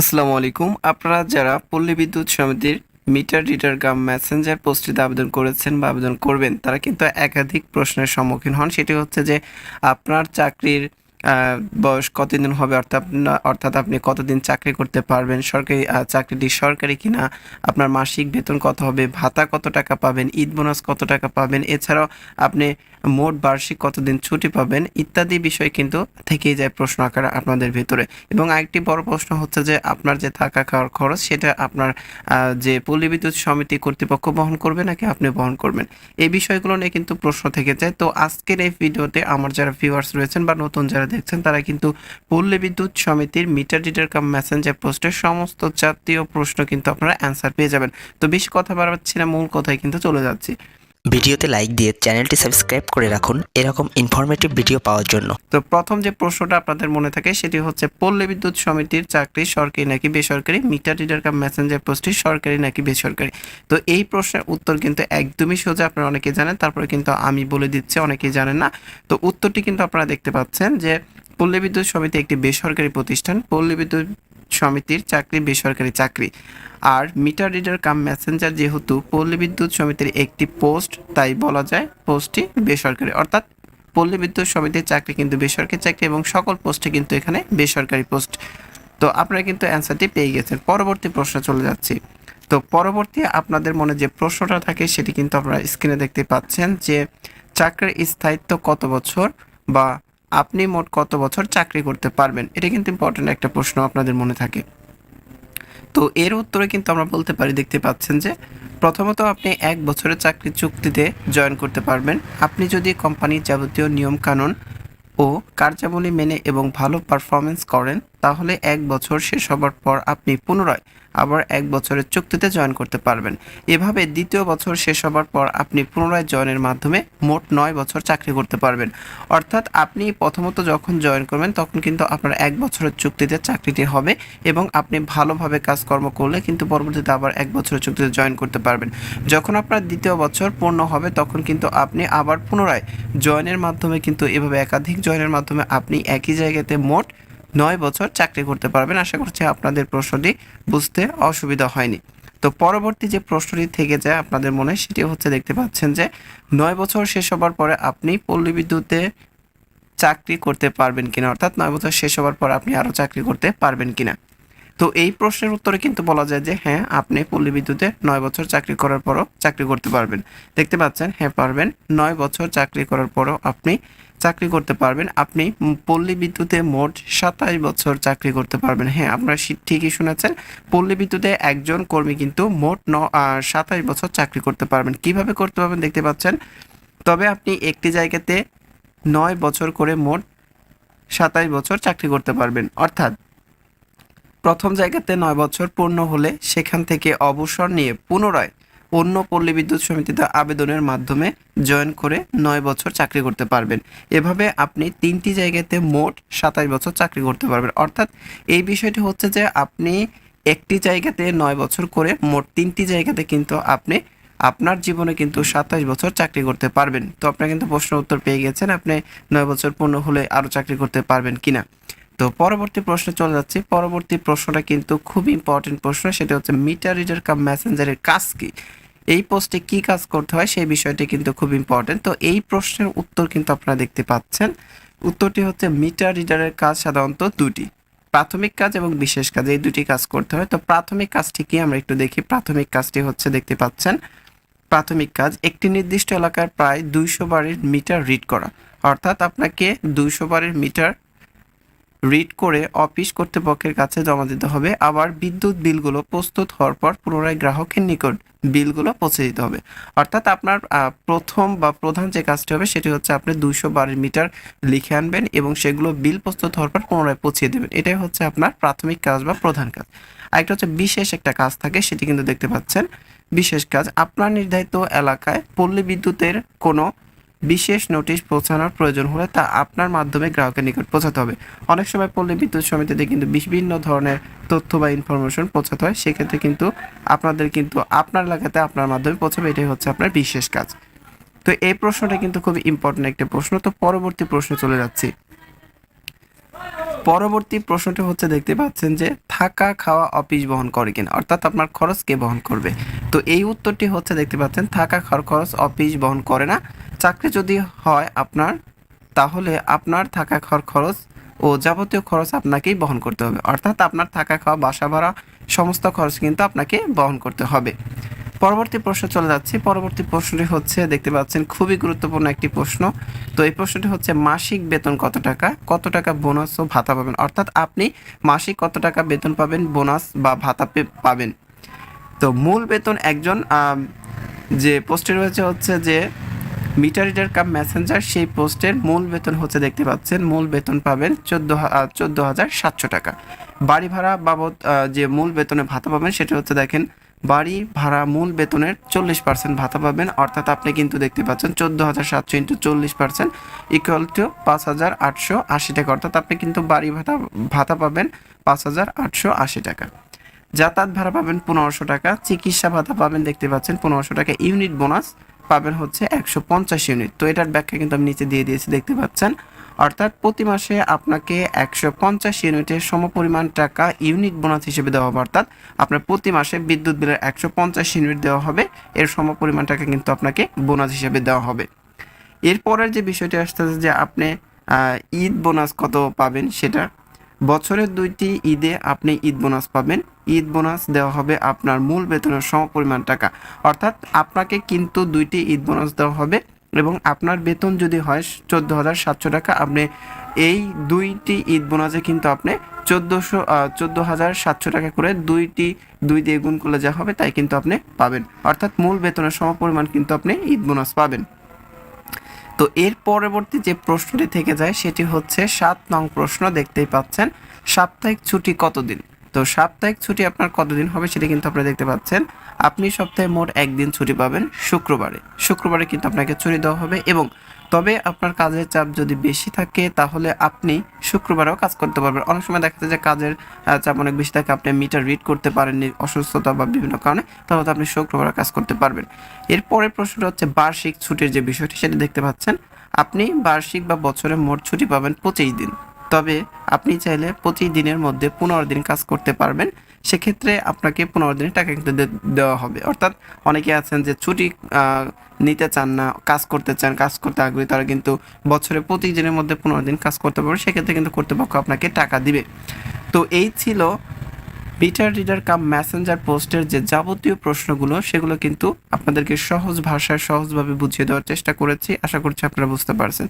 আসসালামু আলাইকুম। আপনারা যারা পল্লী বিদ্যুৎ সমিতির মিটার রিডার কাম মেসেঞ্জার পোস্টটিতে আবেদন করেছেন বা আবেদন করবেন, তারা কিন্তু একাধিক প্রশ্নের সম্মুখীন হন। সেটি হচ্ছে যে, আপনার চাকরির বয়স কতদিন হবে, অর্থাৎ অর্থাৎ আপনি কতদিন চাকরি করতে পারবেন, সরকারি চাকরিটি সরকারি কিনা, আপনার মাসিক বেতন কত হবে, ভাতা কত টাকা পাবেন, ঈদ বোনাস কত টাকা পাবেন, এছাড়াও আপনি মোট বার্ষিক কতদিন ছুটি পাবেন ইত্যাদি বিষয় কিন্তু থেকেই যায় প্রশ্ন আকারে আপনাদের ভেতরে। এবং আরেকটি বড় প্রশ্ন হচ্ছে যে, আপনার যে থাকা খাওয়ার খরচ, সেটা আপনার যে পল্লী বিদ্যুৎ সমিতি কর্তৃপক্ষ বহন করবে নাকি আপনি বহন করবেন? এই বিষয়গুলো নিয়ে কিন্তু প্রশ্ন থেকে যায়। তো আজকের এই ভিডিওতে আমার যারা ভিউয়ার্স রয়েছেন বা নতুন যারা দেখছেন, তারা কিন্তু পল্লী বিদ্যুৎ সমিতির মিটার ডিটার কাম মেসেঞ্জার পোস্টের সমস্ত জাতীয় প্রশ্ন কিন্তু আপনারা অ্যান্সার পেয়ে যাবেন। তো বেশি কথা বাড়াচ্ছি না, মূল কথায় কিন্তু চলে যাচ্ছি। ভিডিওতে লাইক দিয়ে চ্যানেলটি সাবস্ক্রাইব করে রাখুন। এরকম ইনফরমেটিভ ভিডিও পাওয়ার জন্য। তো প্রথম যে প্রশ্নটা আপনাদের মনে থাকে, সেটি হচ্ছে, পল্লী বিদ্যুৎ সমিতির চাকরি সরকারি নাকি বেসরকারি? মিটার রিডার কাম মেসেঞ্জার পোস্টটি সরকারি নাকি বেসরকারি? তো এই প্রশ্নের উত্তর কিন্তু একদমই সোজা আপনারা অনেকে জানেন, তারপরে কিন্তু আমি বলে দিচ্ছি, অনেকেই জানেন না। তো উত্তরটি কিন্তু আপনারা দেখতে পাচ্ছেন যে, পল্লী বিদ্যুৎ সমিতি একটি বেসরকারি প্রতিষ্ঠান। পল্লী বিদ্যুৎ সমিতির চাকরি, বেসরকারি চাকরি। আর মিটার রিডার কাম মেসেঞ্জার যেহেতু পল্লী বিদ্যুৎ সমিতির একটি পোস্ট, তাই বলা যায় পোস্টটি বেসরকারি। অর্থাৎ পল্লী বিদ্যুৎ সমিতির চাকরি কিন্তু বেসরকারি চাকরি এবং সকল পোস্টে কিন্তু এখানে বেসরকারি পোস্ট। তো আপনারা কিন্তু অ্যান্সারটি পেয়ে গেছেন। পরবর্তী প্রশ্ন চলে যাচ্ছি। তো পরবর্তী আপনাদের মনে যে প্রশ্নটা থাকে, সেটি কিন্তু আপনারা স্ক্রিনে দেখতে পাচ্ছেন যে চাকরির স্থায়িত্ব কত বছর বা আপনি মোট কত বছর চাকরি করতে পারবেন? এটা কিন্তু ইম্পর্টেন্ট একটা প্রশ্ন আপনাদের মনে থাকে। তো এর উত্তরে কিন্তু আমরা বলতে পারি, দেখতে পাচ্ছেন যে, প্রথমত আপনি এক বছরের চাকরি চুক্তিতে জয়েন করতে পারবেন। আপনি যদি কোম্পানির যাবতীয় নিয়মকানুন ও কার্যাবলী মেনে এবং ভালো পারফরমেন্স করেন তাহলে এক বছর শেষ হবার পর আপনি পুনরায় আবার এক বছরের চুক্তিতে জয়েন করতে পারবেন। এভাবে দ্বিতীয় বছর শেষ হবার পর আপনি পুনরায় জয়েনের মাধ্যমে মোট নয় বছর চাকরি করতে পারবেন। অর্থাৎ আপনি প্রথমত যখন জয়েন করবেন, তখন কিন্তু আপনার এক বছরের চুক্তিতে চাকরিটি হবে এবং আপনি ভালোভাবে কাজকর্ম করলে কিন্তু পরবর্তীতে আবার এক বছরের চুক্তিতে জয়েন করতে পারবেন। যখন আপনার দ্বিতীয় বছর পূর্ণ হবে, তখন কিন্তু আপনি আবার পুনরায় জয়েনের মাধ্যমে কিন্তু এভাবে একাধিক জয়েনের মাধ্যমে আপনি একই জায়গাতে মোট নয় বছর চাকরি করতে পারবেন। আশা করছি আপনাদের প্রশ্নটি বুঝতে অসুবিধা হয়নি। তো পরবর্তী যে প্রশ্নটি থেকে যায় আপনাদের মনে, সেটি হচ্ছে দেখতে পাচ্ছেন যে, নয় বছর শেষ হবার পরে আপনি পল্লী বিদ্যুতে চাকরি করতে পারবেন কিনা? অর্থাৎ নয় বছর শেষ হবার পর আপনি আরও চাকরি করতে পারবেন কিনা? তো এই প্রশ্নের উত্তরে কিন্তু বলা যায় যে হ্যাঁ আপনি পল্লী বিদ্যুতে নয় বছর চাকরি করার পরও চাকরি করতে পারবেন। দেখতে পাচ্ছেন হ্যাঁ পারবেন। নয় বছর চাকরি করার পরও আপনি চাকরি করতে পারবেন। আপনি পল্লী বিদ্যুতে মোট সাতাশ বছর চাকরি করতে পারবেন। হ্যাঁ আপনারা ঠিকই শুনেছেন, পল্লী বিদ্যুতে একজন কর্মী কিন্তু মোট ন সাতাশ বছর চাকরি করতে পারবেন। কীভাবে করতে পারবেন দেখতে পাচ্ছেন? তবে আপনি একটি জায়গাতে নয় বছর করে মোট সাতাশ বছর চাকরি করতে পারবেন। অর্থাৎ প্রথম জায়গাতে নয় বছর পূর্ণ হলে সেখান থেকে অবসর নিয়ে পুনরায় অন্য পল্লী বিদ্যুৎ সমিতিতে আবেদনের মাধ্যমে জয়েন করে নয় বছর চাকরি করতে পারবেন। এভাবে আপনি তিনটি জায়গাতে মোট সাতাশ বছর চাকরি করতে পারবেন। অর্থাৎ এই বিষয়টি হচ্ছে যে আপনি একটি জায়গাতে নয় বছর করে মোট তিনটি জায়গাতে কিন্তু আপনি আপনার জীবনে কিন্তু সাতাশ বছর চাকরি করতে পারবেন। তো আপনার কিন্তু প্রশ্ন উত্তর পেয়ে গেছেন, আপনি নয় বছর পূর্ণ হলে আরও চাকরি করতে পারবেন কিনা। তো পরবর্তী প্রশ্নে চলে যাচ্ছি। পরবর্তী প্রশ্নটা কিন্তু খুব ইম্পর্টেন্ট প্রশ্ন, সেটা হচ্ছে মিটার রিডার কাম মেসেঞ্জারের কাজ কি? এই পোস্টে কি কাজ করতে হয় সেই বিষয়টি কিন্তু খুব ইম্পর্টেন্ট তো এই প্রশ্নের উত্তর কিন্তু আপনারা দেখতে পাচ্ছেন। উত্তরটি হচ্ছে মিটার রিডারের কাজ সাধারণত দুটি প্রাথমিক কাজ এবং বিশেষ কাজ, এই দুটি কাজ করতে হয়। তো প্রাথমিক কাজটি কি? আমরা একটু দেখি। প্রাথমিক কাজটি হচ্ছে দেখতে পাচ্ছেন, প্রাথমিক কাজ, একটি নির্দিষ্ট এলাকার প্রায় দুইশো বারের মিটার রিড করা। অর্থাৎ আপনাকে দুইশো বারের মিটার রিড করে অফিস কর্তৃপক্ষের কাছে জমা দিতে হবে। আবার বিদ্যুৎ বিলগুলো প্রস্তুত হওয়ার পর পুনরায় গ্রাহকের নিকট বিলগুলো পৌঁছে দিতে হবে। অর্থাৎ আপনার প্রথম বা প্রধান যে কাজটি হবে সেটি হচ্ছে আপনি দুইশো বারের মিটার লিখে আনবেন এবং সেগুলো বিল প্রস্তুত হওয়ার পর পুনরায় পৌঁছিয়ে দেবেন। এটাই হচ্ছে আপনার প্রাথমিক কাজ বা প্রধান কাজ। আরেকটা হচ্ছে বিশেষ একটা কাজ থাকে, সেটি কিন্তু দেখতে পাচ্ছেন। বিশেষ কাজ, আপনার নির্ধারিত এলাকায় পল্লী বিদ্যুতের কোনো বিশেষ নোটিশ পৌঁছানোর প্রয়োজন হলে তা আপনার মাধ্যমে গ্রাহকের নিকট পৌঁছাতে হবে। অনেক সময় পল্লী বিদ্যুৎ সমিতিতে কিন্তু বিভিন্ন ধরনের তথ্য বা ইনফরমেশন পৌঁছাতে হয়। সেক্ষেত্রে কিন্তু আপনাদের কিন্তু আপনার এলাকাতে আপনার মাধ্যমে পৌঁছাবে। এটাই হচ্ছে আপনার বিশেষ কাজ। তো এই প্রশ্নটা কিন্তু খুব ইম্পর্টেন্ট একটা প্রশ্ন। তো পরবর্তী প্রশ্নে চলে যাচ্ছি। পরবর্তী প্রশ্নটি হচ্ছে দেখতে পাচ্ছেন যে, থাকা, খাওয়া, অফিস বহন করে কিনা? অর্থাৎ আপনার খরচ কে বহন করবে? তো এই উত্তরটি হচ্ছে দেখতে পাচ্ছেন, থাকা, খাওয়ার খরচ অফিস বহন করে না। চাকরি যদি হয় আপনার, তাহলে আপনার থাকা খাওয়ার খরচ ও যাবতীয় খরচ আপনাকেই বহন করতে হবে। অর্থাৎ আপনার থাকা খাওয়া, বাসা ভাড়া, সমস্ত খরচ কিন্তু আপনাকে বহন করতে হবে। পরবর্তী প্রশ্ন চলে যাচ্ছে। পরবর্তী প্রশ্নটি হচ্ছে, দেখতে পাচ্ছেন, খুবই গুরুত্বপূর্ণ একটি প্রশ্ন। তো এই প্রশ্নটি হচ্ছে, মাসিক বেতন কত টাকা? কত টাকা বোনাস ও ভাতা পাবেন? অর্থাৎ আপনি মাসিক কত টাকা বেতন পাবেন, বোনাস বা ভাতা পাবেন? তো মূল বেতন একজন যে পোস্টে রয়েছে হচ্ছে যে মিটার রিডার কাম মেসেঞ্জার সেই পোস্টের মূল বেতন হচ্ছে দেখতে পাচ্ছেন, মূল বেতন পাবেন চোদ্দ চোদ্দ হাজার সাতশো টাকা। বাড়ি ভাড়া বাবদ যে মূল বেতনে ভাতা পাবেন সেটা হচ্ছে দেখেন, বাড়ি ভাড়া মূল বেতনের চল্লিশ পার্সেন্ট ভাতা পাবেন, অর্থাৎ আপনি কিন্তু দেখতে পাচ্ছেন চোদ্দ হাজার সাতশো ইন্টু চল্লিশ পার্সেন্ট ইকুয়াল টু পাঁচ হাজার আটশো আশি টাকা, অর্থাৎ আপনি কিন্তু বাড়ি ভাতা ভাতা পাবেন পাঁচ হাজার আটশো আশি টাকা। যাতায়াত ভাড়া পাবেন পনেরোশো টাকা, চিকিৎসা ভাতা পাবেন দেখতে পাচ্ছেন পনেরোশো টাকা, ইউনিট বোনাস পাবেন হচ্ছে একশো পঞ্চাশ ইউনিট। তো এটার ব্যাখ্যা কিন্তু আমি নিচে দিয়ে দিয়েছি, দেখতে পাচ্ছেন। অর্থাৎ প্রতি মাসে আপনাকে একশো পঞ্চাশ ইউনিটের সমপরিমাণ টাকা ইউনিট বোনাস হিসেবে দেওয়া হবে। অর্থাৎ আপনার প্রতি মাসে বিদ্যুৎ বিলের একশো পঞ্চাশ ইউনিট দেওয়া হবে। এর সমপরিমাণ টাকা কিন্তু আপনাকে বোনাস হিসেবে দেওয়া হবে। এরপরের যে বিষয়টি আসতেছে যে আপনি ঈদ বোনাস কত পাবেন সেটা বছরের দুইটি ঈদে আপনি ঈদ বোনাস পাবেন। ঈদ বোনাস দেওয়া হবে আপনার মূল বেতনের সমপরিমাণ টাকা। অর্থাৎ আপনাকে কিন্তু দুইটি ঈদ বোনাস দেওয়া হবে এবং আপনার বেতন যদি হয় চোদ্দ হাজার সাতশো টাকা, আপনি এই দুইটি ঈদ বোনাসে কিন্তু আপনি চোদ্দোশো চোদ্দ হাজার সাতশো টাকা করে দুইটি, দুই দিয়ে গুণ করলে যা হবে তাই কিন্তু আপনি পাবেন। অর্থাৎ মূল বেতনের সমপরিমাণ কিন্তু আপনি ঈদ বোনাস পাবেন। তো এর পরবর্তী যে প্রশ্নটি থেকে যায় সেটি হচ্ছে, সাত নং প্রশ্ন দেখতেই পাচ্ছেন, সাপ্তাহিক ছুটি কতদিন? তো সাপ্তাহিক ছুটি আপনার কতদিন হবে সেটা কিন্তু আপনারা দেখতে পাচ্ছেন। আপনি সপ্তাহে মোট একদিন ছুটি পাবেন শুক্রবারে। শুক্রবারে কিন্তু আপনাকে ছুটি দেওয়া হবে এবং তবে আপনার কাজের চাপ যদি বেশি থাকে তাহলে আপনি শুক্রবারেও কাজ করতে পারবেন। অনেক সময় দেখা যায় যে কাজের চাপ অনেক বেশি থাকে, আপনি মিটার রিড করতে পারেননি, অসুস্থতা বা বিভিন্ন কারণে তাহলে আপনি শুক্রবারে কাজ করতে পারবেন। এরপরের প্রশ্নটা হচ্ছে বার্ষিক ছুটির যে বিষয়টি সেটা দেখতে পাচ্ছেন। আপনি বার্ষিক বা বছরে মোট ছুটি পাবেন পঁচিশ দিন। তবে আপনি চাইলে পঁচিশ দিনের মধ্যে পনেরো দিন কাজ করতে পারবেন। সেক্ষেত্রে আপনাকে পনেরো দিনের টাকা কিন্তু দেওয়া হবে। অর্থাৎ অনেকে আছেন যে ছুটি নিতে চান না, কাজ করতে চান, কাজ করতে আগ্রহী, তারা কিন্তু বছরে পঁচিশ দিনের মধ্যে পনেরো দিন কাজ করতে পারবে সেক্ষেত্রে কিন্তু কর্তৃপক্ষ আপনাকে টাকা দিবে। তো এই ছিল মিটার রিডার কাম মেসেঞ্জার পোস্টের যে যাবতীয় প্রশ্নগুলো, সেগুলো কিন্তু আপনাদেরকে সহজ ভাষায় সহজভাবে বুঝিয়ে দেওয়ার চেষ্টা করেছি। আশা করছি আপনারা বুঝতে পারছেন।